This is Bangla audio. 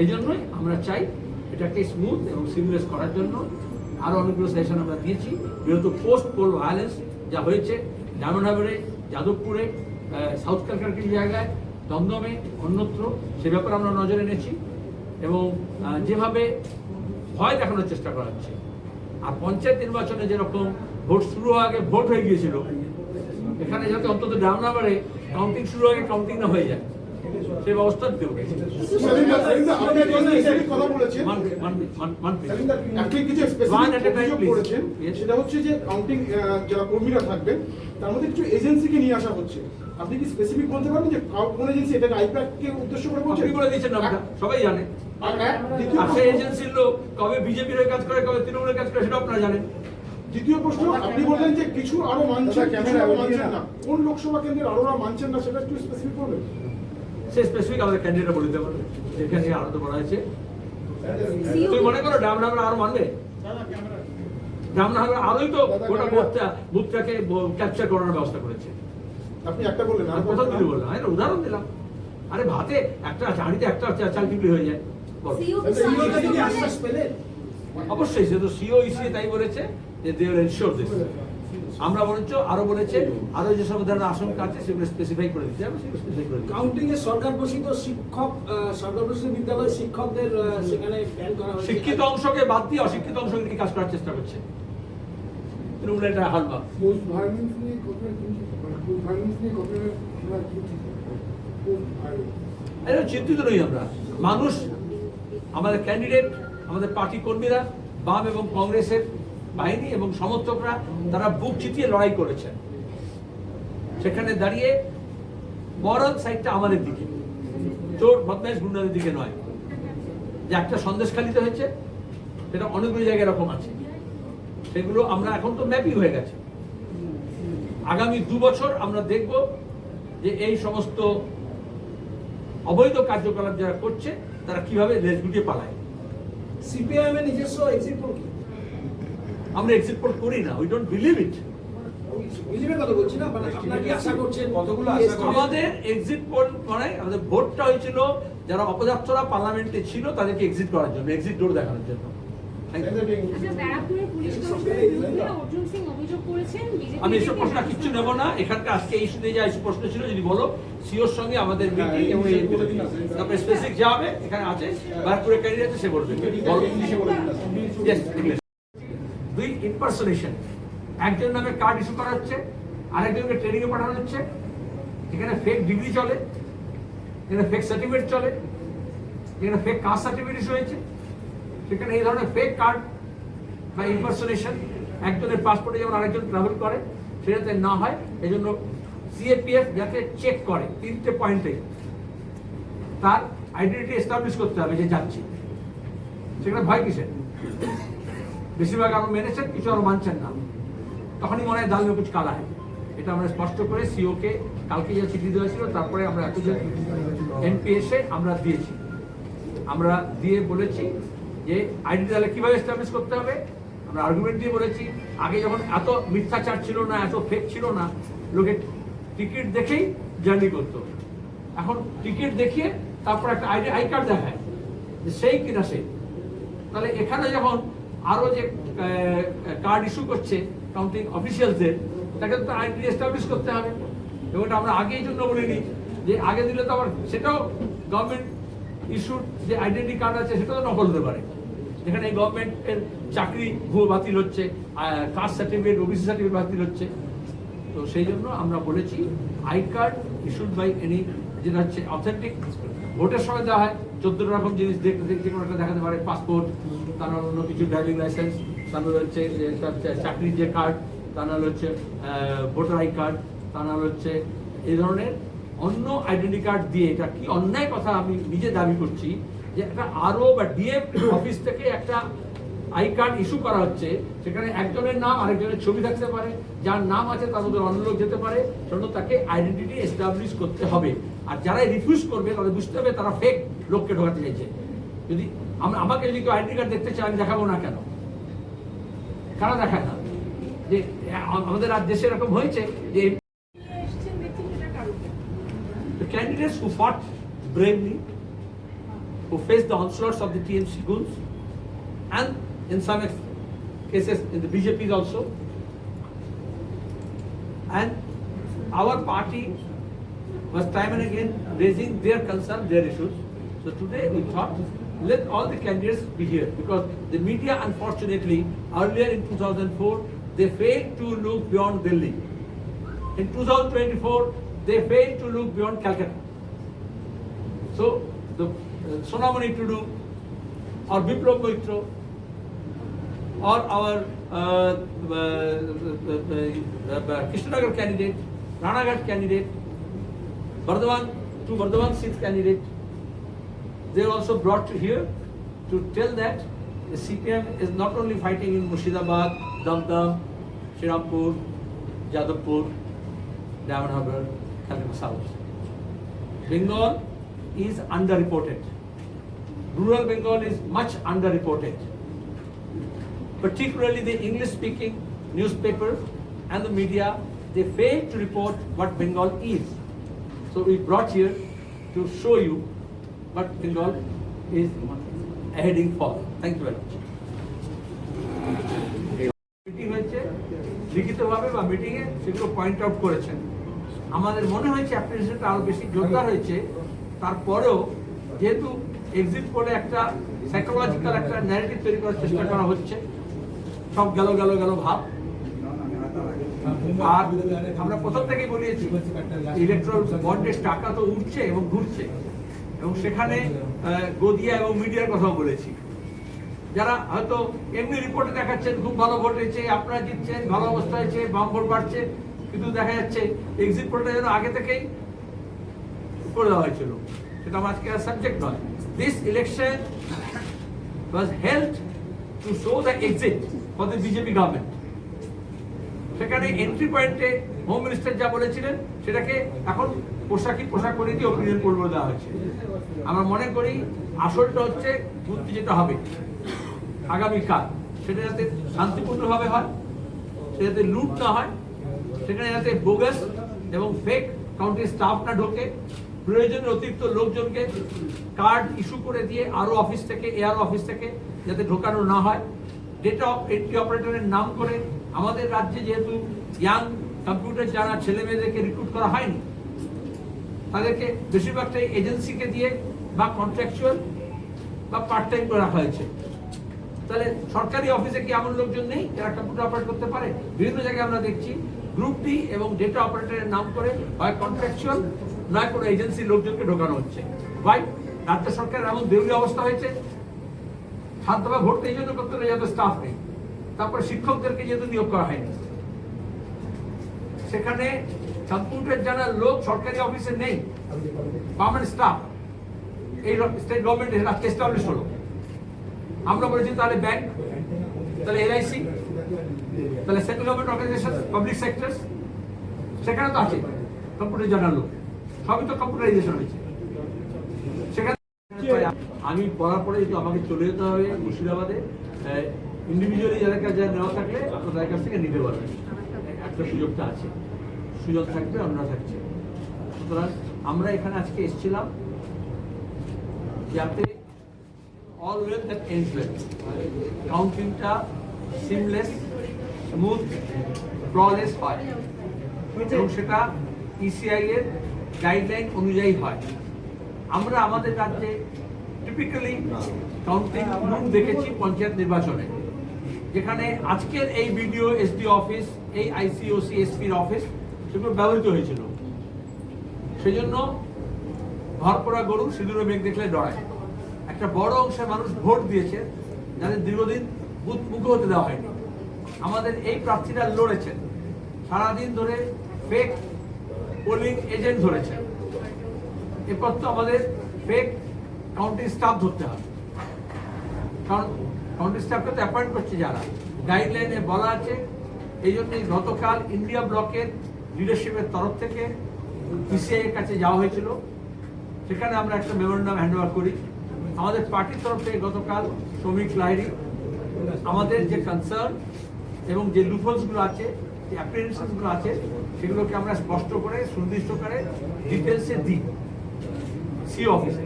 এই জন্যই আমরা চাই এটাকে স্মুথ এবং সিমলেস করার জন্য। আরও অনেকগুলো সেশন আমরা দিয়েছি, যেহেতু পোস্ট পোল ভায়োলেন্স যা হয়েছে ডায়মন্ড হারবারে যাদবপুরে সাউথ কিছু জায়গায়, দমদমে, অন্যত্র, সে ব্যাপারে আমরা নজরে এনেছি এবং যেভাবে ভয় দেখানোর চেষ্টা করা হচ্ছে। আর পঞ্চায়েত নির্বাচনে যেরকম ভোট শুরু হওয়ার আগে ভোট হয়ে গিয়েছিল, এখানে যাতে অন্তত ডাউন নাম্বারে কাউন্টিং শুরু আগে কাউন্টিং না হয়ে যায়। সেই ব্যবস্থা Yes. সেটা হচ্ছে যে কাউন্টিং যারা কর্মীরা থাকবেন তার মধ্যে কিছু এজেন্সিকে নিয়ে আসা হচ্ছে। আপনি কি স্পেসিফিক বলতে পারবেন যে কোন এজেন্সি এটাকে আইপ্যাক কে উদ্দেশ্য করে বলছেন? আপনি বলে দিয়েছেন নামটা সবাই জানে। আর আর সেই এজেন্সির লোক কবে বিজেপির হয়ে কাজ করে কবে তৃণমূলের কাজ করে সেটা আপনারা জানেন। দ্বিতীয় প্রশ্ন আপনি বললেন যে কিছু আরও মানছেন কিছু আরও মানছেন না। কোন লোকসভা কেন্দ্রের আরও মানছেন না সেটা একটু স্পেসিফিক করবেন সে স্পেসিফিক আমাদের ক্যান্ডিডেট বলে দিতে পারবে যেখানে আলাদা বলা হয়েছে। তুমি মনে করো ডাম নামরা আরও মানবে ডাম নামরা আরোই তো গোটা বুথটা বুথটাকে ক্যাপচার করানোর ব্যবস্থা করেছে। আপনি একটা বললেন আর দিন বললাম একটা উদাহরণ দিলাম। আরে ভাতে একটা চাঁড়িতে একটা চাল টিপলি হয়ে যায়। অবশ্যই সে তো সিও ইসি তাই বলেছে যে দে উইল এনশিওর দিস আমরা বরঞ্চ আরও বলেছে আরও যে সব ধরনের আশঙ্কা আছে সেগুলো স্পেসিফাই করে দিতে হবে সেগুলো স্পেসিফাই করে কাউন্টিং এ সরকার ঘোষিত শিক্ষক সরকার ঘোষিত বিদ্যালয় শিক্ষকদের সেখানে ব্যান করা হয়েছে। শিক্ষিত অংশকে বাদ দিয়ে অশিক্ষিত অংশকে কাজ করার চেষ্টা করছে। তৃণমূলের এটা হালবা পোস্ট ভায়োলেন্স নিয়ে মানে পোস্ট ভায়োলেন্স নিয়ে ভায়োলেন্স এটা চিন্তিত? নই আমরা। মানুষ আমাদের ক্যান্ডিডেট আমাদের পার্টি কর্মীরা বাম এবং কংগ্রেসের বাহিনী এবং সমর্থকরা তারা বুক চিতিয়ে লড়াই করেছেন। সেখানে দাঁড়িয়ে মরাল সাইডটা আমাদের দিকে। চোর, বদমাইশ গুন্ডাদের দিকে নয়। যে একটা সন্দেশখালিতে হয়েছে, সেটা অনেকগুলো জায়গায় এরকম আছে। সেগুলো আমরা এখন তো ম্যাপিং হয়ে গেছে। আগামী দু বছর আমরা দেখব যে এই সমস্ত অবৈধ কার্যকলাপ যারা করছে, তারা কীভাবে দেশ গুটিয়ে পালায়। সিপিআইএম এর নিজস্ব এক্সিট পোল কি? আমরা এক্সিট পোল করি না উই ডোন্ট বিলিভ ইট বিজেপির কথা বলছি না আপনার কি আশা করছেন? কতগুলো আশা করছেন? আমাদের এক্সিট পোল মানে আমাদের ভোটটা হয়েছিল যারা পার্লামেন্টে ছিল তাদেরকে এক্সিট করার জন্য এক্সিট ডোর দেখানোর জন্য. আচ্ছা ব্যারাকপুরের পুলিশ কমিশনারের বিরুদ্ধে অর্জুন সিং অভিযোগ করেছেন বিজেপি আমি এসব প্রশ্ন কিচ্ছু নেব না এখানকার আজকে এই শুনে যা এসব প্রশ্ন ছিল যদি বলো সিওর সঙ্গে আমাদের মিটিং এবং এই তারপরে স্পেসিফিক যা হবে এখানে আছে বারপুরে ক্যান্ডিডেট সে বলবে বলো। Yes, English. দুই ইম্পারসোনেশন একজনের নামে কার্ড ইস্যু করা হচ্ছে আরেকজনকে ট্রেনিং এ পাঠানো হচ্ছে। এখানে ফেক ডিগ্রি চলে, এখানে ফেক সার্টিফিকেট চলে, এখানে ফেক কাস্ট সার্টিফিকেট ইস্যু হয়েছে। সেখানে এই ধরনের ফেক কার্ড বা ইম্পারসোনেশন একজনের পাসপোর্টে যেমন আরেকজন ট্রাভেল করে, সেটাতে না হয় এই জন্য সিএপিএফ যাতে চেক করে তিনটে পয়েন্টে তার আইডেন্টিটি এস্টাবলিশ করতে হবে যে যাচ্ছে। সেখানে ভয় কিসের? বেশিরভাগ আরও মেনেছেন, কিছু আরও মানছেন না। তখনই মনে হয় দাল কুচ কালা হয়। এটা আমরা স্পষ্ট করে সিও কে কালকে যা চিঠি দেওয়া ছিল, তারপরে আমরা এতজন এনপিএসে আমরা দিয়েছি। আমরা দিয়ে বলেছি যে আইডি তাহলে কীভাবে এস্টাবলিশ করতে হবে? আমরা আর্গুমেন্ট দিয়ে বলেছি, আগে যখন এত মিথ্যাচার ছিল না, এত ফেক ছিল না, লোকে টিকিট দেখেই জার্নি করতো। এখন টিকিট দেখিয়ে তারপর একটা আইডি, আই কার্ড দেখায় যে সেই কিনা সেই। তাহলে এখানে যখন আরও যে কার্ড ইস্যু করছে কাউন্টিং অফিসিয়ালসদের তাকে তো আইডি এস্টাবলিশ করতে হবে। এবং এটা আমরা আগেই জন্য বলিনি যে আগে দিলে তো আবার সেটাও গভর্নমেন্ট ইস্যুর যে আইডেন্টি কার্ড আছে সেটাও তো নকল হতে পারে। যেখানে এই গভর্নমেন্টের চাকরি ভুয়ো বাতিল হচ্ছে কাস্ট সার্টিফিকেট ওবিসি সার্টিফিকেট বাতিল হচ্ছে। তো সেই জন্য আমরা বলেছি I card issued by any যেটা হচ্ছে অথেন্টিক ভোটের সময় দেওয়া হয়। চোদ্দ রকম জিনিস দেখতে দেখতে কোনো একটা দেখাতে পারে পাসপোর্ট তার অন্য কিছু ড্রাইভিং লাইসেন্স তার হচ্ছে চাকরির যে কার্ড তার হচ্ছে ভোটার আই কার্ড তার হচ্ছে এই ধরনের অন্য আইডেন্টি কার্ড দিয়ে এটা কি অন্যায় কথা আমি নিজে দাবি করছি যে একটা আরও বা ডিএম অফিস থেকে একটা আই কার্ড ইস্যু করা হচ্ছে, সেখানে একজনের নাম আরেকজনের ছবি থাকতে পারে, যার নাম আছে তার মধ্যে অন্য লোক যেতে পারে, সেজন্য তাকে আইডেন্টিটি এস্টাবলিশ করতে হবে। আর যারা রিফিউজ করবে তাদের বুঝতে হবে তারা ফেক লোককে ঢোকাতে চাইছে। যদি আমি আমাকে যদি কেউ আইডেন্টি কার্ড দেখতে চায় আমি দেখাবো না কেন কারা দেখায় না যে আ- আমাদের আর দেশে এরকম হয়েছে যে এসেছেন দেখছেন সেটা কারণ the candidates who fought bravely who face the onslaughts of the TMC goons and in some ex- cases in the BJP also. And our party was time and again raising their concern, their issues. So today we thought, let all the candidates be here because the media unfortunately earlier in 2004 they failed to look beyond Delhi. In 2024 they failed to look beyond Calcutta. So the uh, Sonamani Tudu or Biplab Mitra or our uh, uh, uh, uh, uh, Krishnanagar candidate, Ranaghat candidate, Bardhaman, two Bardhaman seat candidate, they are also brought to here to tell that the CPM is not only fighting in Murshidabad, Damdam, Shirampur, Jadavpur, Diamond Harbour, Calcutta South. Bengal is underreported. Rural Bengal is much underreported. Particularly the English speaking newspaper and the media, they fail to report what Bengal is. So we brought here to show you what Bengal is heading for. Thank you very much. Meeting হয়েছে, লিখিতভাবে বা মিটিংয়ে সেগুলো পয়েন্ট আউট করেছেন আমাদের মনে হয়েছে অ্যাপ্লিকেশনটা আরও বেশি হয়েছে তারপরেও যেহেতু এক্সিট করে একটা সাইকোলজিক্যাল একটা ন্যারেটিভ তৈরি করার চেষ্টা করা হচ্ছে, সব গেল গেল গেল ভাব আর আমরা প্রথম থেকেই বলিয়েছি ইলেকট্রল বন্ডের টাকা তো উঠছে এবং ঘুরছে এবং সেখানে গদিয়া এবং মিডিয়ার কথাও বলেছি। যারা হয়তো এমনি রিপোর্টে দেখাচ্ছেন, খুব ভালো ভোট হয়েছে আপনারা জিতছেন, ভালো অবস্থা হয়েছে, বাম ভোট বাড়ছে, কিন্তু দেখা যাচ্ছে এক্সিট পোলটা যেন আগে থেকেই করে দেওয়া হয়েছিল। সেটা আমার আজকে সাবজেক্ট নয়। This election was held to show the exit for the BJP government সেখানে এন্ট্রি পয়েন্টে হোম মিনিস্টার যা বলেছিলেন, সেটাকে এখন পোশাকি পোশাক করে দিয়ে অপিনিয়ন পোল করে দেওয়া হয়েছে। আমরা মনে করি আসলটা হচ্ছে বুদ্ধি যেটা হবে, আগামীকাল, সেটা যাতে শান্তিপূর্ণভাবে হয়, সেটা যাতে লুট না হয়, সেখানে যাতে বোগাস এবং ফেক কাউন্টি স্টাফ না ঢোকে প্রয়োজনের অতিরিক্ত লোকজনকে কার্ড ইস্যু করে দিয়ে আরও অফিস থেকে এআর অফিস থেকে যাতে ঢোকানো না হয়। ডেটা এন্ট্রি অপারেটরের নাম করে আমাদের রাজ্যে যেহেতু ইয়াং কম্পিউটার যারা ছেলে মেয়েদেরকে রিক্রুট করা হয়নি তাদেরকে বেশিরভাগটাই এজেন্সিকে দিয়ে বা কন্ট্রাকচুয়াল বা পার্ট টাইম করে হয়েছে। তাহলে সরকারি অফিসে কি এমন লোকজন নেই? যারা কম্পিউটার অপারেট করতে পারে? বিভিন্ন জায়গায় আমরা দেখছি গ্রুপ ডি এবং ডেটা অপারেটরের নাম করে হয় কন্ট্রাকচুয়াল নয় কোনো এজেন্সির লোকজনকে ঢোকানো হচ্ছে। ভাই রাজ্য সরকারের এমন দেউলি অবস্থা হয়েছে। ছাত্ররা ভোট এই জন্য করতে হবে যাতে স্টাফ নেই। তারপরে শিক্ষকদেরকে যেহেতু নিয়োগ করা হয়নি। সেখানে কম্পিউটার জানার লোক সরকারি অফিসে নেই। পার্মানেন্ট স্টাফ এই স্টেট গভর্নমেন্ট এস্টাবলিশ হলো। আমরা বলেছি, তাহলে ব্যাংক তাহলে এলআইসি তাহলে central government organisation public sector সেখানে তো আছে কম্পিউটার জানার লোক। সবই তো কম্পিউটারাইজেশন হয়েছে। সেখানে আমি পড়ার পরে যদি আমাকে চলে যেতে হবে মুর্শিদাবাদে। ইন্ডিভিজুয়ালি যাদের কাছে নেওয়া থাকলে আপনার কাছ থেকে নিতে পারবেন। একটা সুযোগটা আছে। সুযোগ থাকবে অন্যরা থাকছে। সুতরাং আমরা এখানে আজকে এসেছিলাম যাতে all well that ends well কাউন্টিংটা seamless smooth flawless হয়। এবং সেটা ইসিআই এর গাইডলাইন অনুযায়ী হয়। আমরা আমাদের রাজ্যে টিপিক্যালি কাউন্টিং রুম দেখেছি পঞ্চায়েত নির্বাচনে। যেখানে আজকের এই বিডিও এসডি অফিস, এই আইসিওসি এসপির অফিস সেগুলো ব্যবহৃত হয়েছিল। সেজন্য ভরপরা গরু সিঁদুরে মেঘ দেখলে ডরায় একটা বড় অংশের মানুষ ভোট দিয়েছে, যাদের দীর্ঘদিন বুথ হতে দেওয়া হয়নি। আমাদের এই প্রার্থীরা লড়েছেন। সারাদিন ধরে ফেক পোলিং এজেন্ট ধরেছেন এরপর তো আমাদের ফেক কাউন্টি স্টাফ ধরতে হবে। কারণ কাউন্টি স্টাফকে তো অ্যাপয়েন্ট করছে যারা। গাইডলাইনে বলা আছে, এই জন্যই গতকাল ইন্ডিয়া ব্লকের লিডারশিপের তরফ থেকে পিসিআই এর কাছে যাওয়া হয়েছিল। সেখানে আমরা একটা মেমোরেন্ডাম হ্যান্ড ওভার করি। আমাদের পার্টির তরফ থেকে গতকাল শ্রমিক লাইরি, আমাদের যে কনসার্ন এবং যে লুফলসগুলো আছে, যে অ্যাপ্রিহেনশনগুলো আছে, সেগুলোকে আমরা স্পষ্ট করে, সুনির্দিষ্ট করে ডিটেলসে দিই। সি অফিসে